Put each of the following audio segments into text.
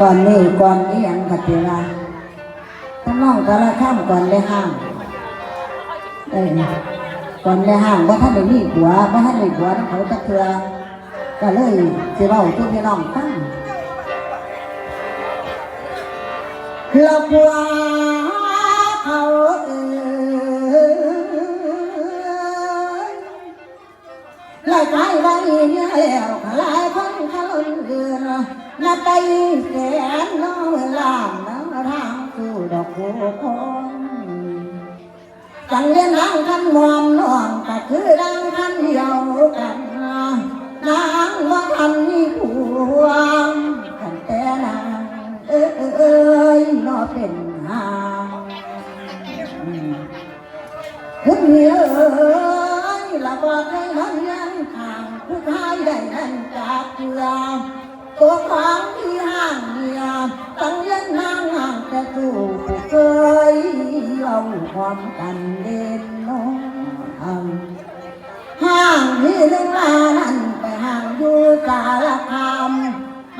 ก่อนนี้ก่อนนี้ยังกัดเวลาถ้าน้องแต่ละข้ามก่อนได้ห้ามเอ้ก่อนได้ห้ามว่าท่านได้มีผัวว่าท่านได้ผัวเขาตะเทือก็เลยสิเล่าทุกพี่น้องฟังเราผัวเขาเอ่ยลายกายไว้เนี่ยแล้วหล นนับไปแสนน้อยลามน้ำทางสู่ดอกบัวคนจังเรียนรังคันมอมน้องก็คือรังคันเดียวกันนางว่าทัน มกันเด่นน้องห่างที่เรื่องลานั้นไปห่างอยู่สารคาม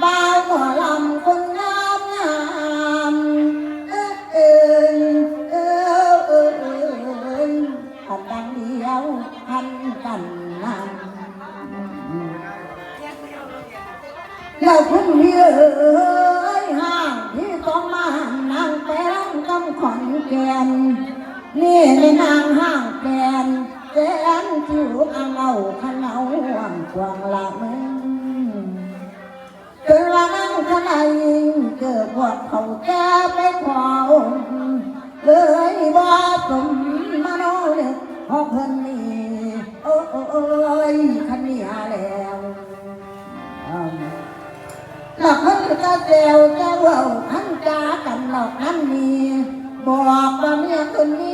บ้าวหมอลำคนงามงามเอ้ยเอ้ยเอ้ยเอ้ยเอ้ยพันดังเดียวพันกันนำแล้วคุณเยอ้ยห้างที่ต้องมานั่งแป้งกำขอนแก่น นี่ในนางห้างแกนแกนผิวอังเอาขนเอาห่วงกวางละมึงเกิดว่านั่งข้างในเกิดพวกเขาแก่ไปขวาวเลยว่าสมมโนเนี่ยพอเพิ่นนี่โอ้โอยขันนี้หาแล้วอืมแล้วเพิ่นก็แซวแซวเว่าขันจากันหลอกนั่นนี่บอกว่าเมียคนนี้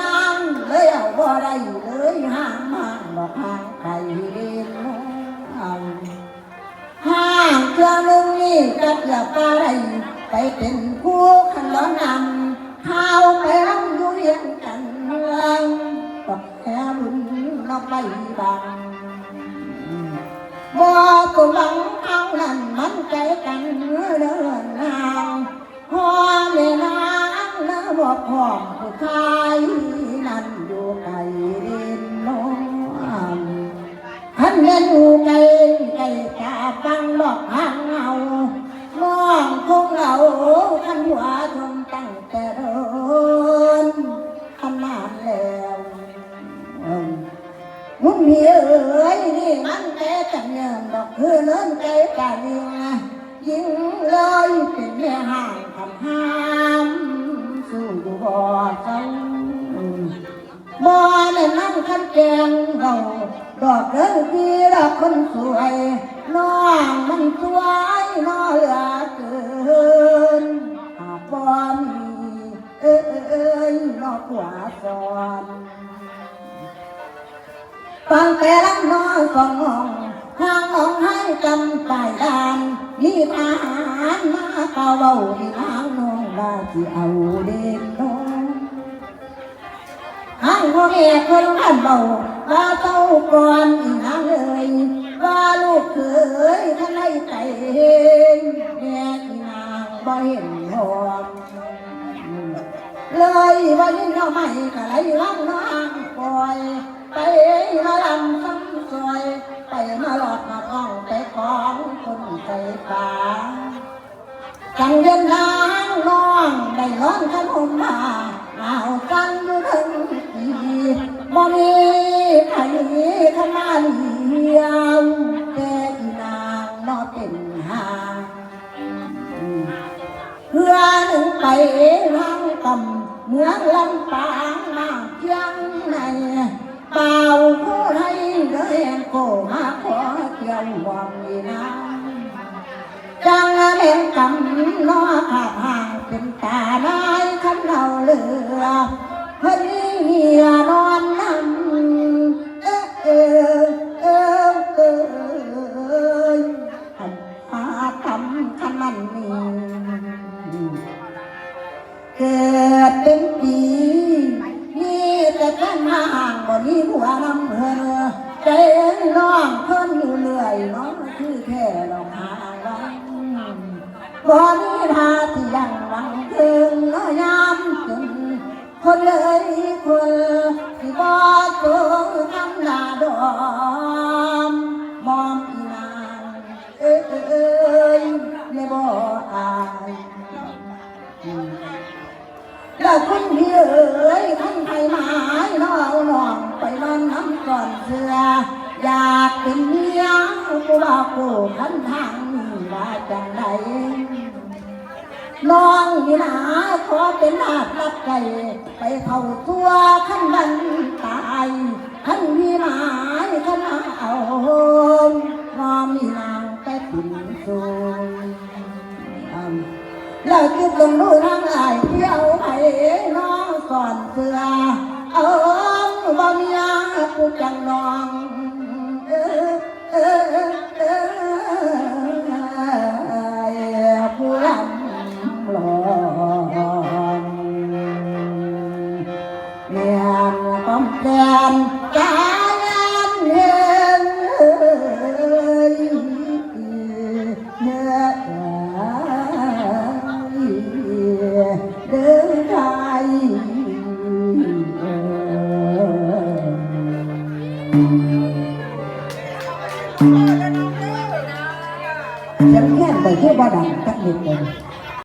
นางเลยเอาบ่ได้เลยห่างมากบอกห่างไกลเด่นน้องห้างเครื่องนึงนี่ก็จะไปไปเป็นผู้ขันร้อนนำข้าวไปรำอยู่เรียนกันเมืองตกแค่บุญเราไปบังบ่ตุลังเอานั่นมันใจกันเนื้อเดินนางพ่อแม่นางเนื้อบอกพ่อ ชายนั่นอยู่ไกลเด่นน้องท่านเงินอยู่ไกลไกลกาฟังบอกห่างเอาน้องคงเอาขันหัวชมตั้งแต่เดินขนานแล้วเอิ่มมุนเหี้ยเอ้ยนี่มันแก่กันเงินดอกคือเลินไกลกายิงยิงเลยเป็นแม่ห่างทำห้า สู้อยู่บ่อเจ้าบ่อในนั่งคันแกงเราดอกเดินพี่ดอกคนสวยน้องมันสวยน้อเหลือเกินหากบ่มีเอ้ยเอ้ยเอ้ยน้อขวาซ้อนฟังแต่ลังน้อยสองห้องห้างน้องให้กำปลายดานมีทหารมาเป่าเบาที่ทางน้อง ว่าที่เอาเด็กน้องให้พ่อแม่คนขันเบาว่าเต้าก่อนอีนางเลยว่าลูกเคยท่านให้ใจเห็นแม่อีนางบ่เห็นหอมเลยว่ายิ่งเอาไม่ก็ไหลลังน้างปล่อยไปมาลำซ้ำซอยไปมาหลอดมาท้องไปของคนใจป่าจังเดินทางน้อง เพื่อหนึ่งไปทางต่ำเมืองลำปางมาเพียงในเป่าผู้ไทยเดินโกมาขอเที่ยวหวังอีนางจังเล่นกำน้อขาดห่างเป็นตาได้ขันเราเหลือเพิ่นเหียนอนนั่งางบ่มีหัวน้ำเพิ่นใจน้องเพิ่นอยู่เรื่อยน้องคือแค่ดอกหางไว้บ่มีท่าที่ยังหวังถึงน้อยามจนคนเลยคนที่บ่ตรงคำหน้าดอมมอมอีนางเอ้ยเอ้ยไม่บ่อาย แล้วคุณพี่เอ๋ยท่านไทยหมายน้องเอาน้องไปนอนน้ำก่อนเสืออยากเป็นเมียผู้บ่าวผู้พันทางว่าจังไดน้องนี่นาขอเป็นนาครับใจไปเข้าตัวขั้นบันตายขั้นมีหมายขันเอาน้องมีนางไปปิ่นสูงแล้วคิดลงดูทางอาย เที่ยวไผ่น้องสอนเสือเออบ่มีอากูจังน้องเออเออเออผู้ลำหลอนเมียนป้อมแดน เที่ยวบ้านดังจักนิดเดียว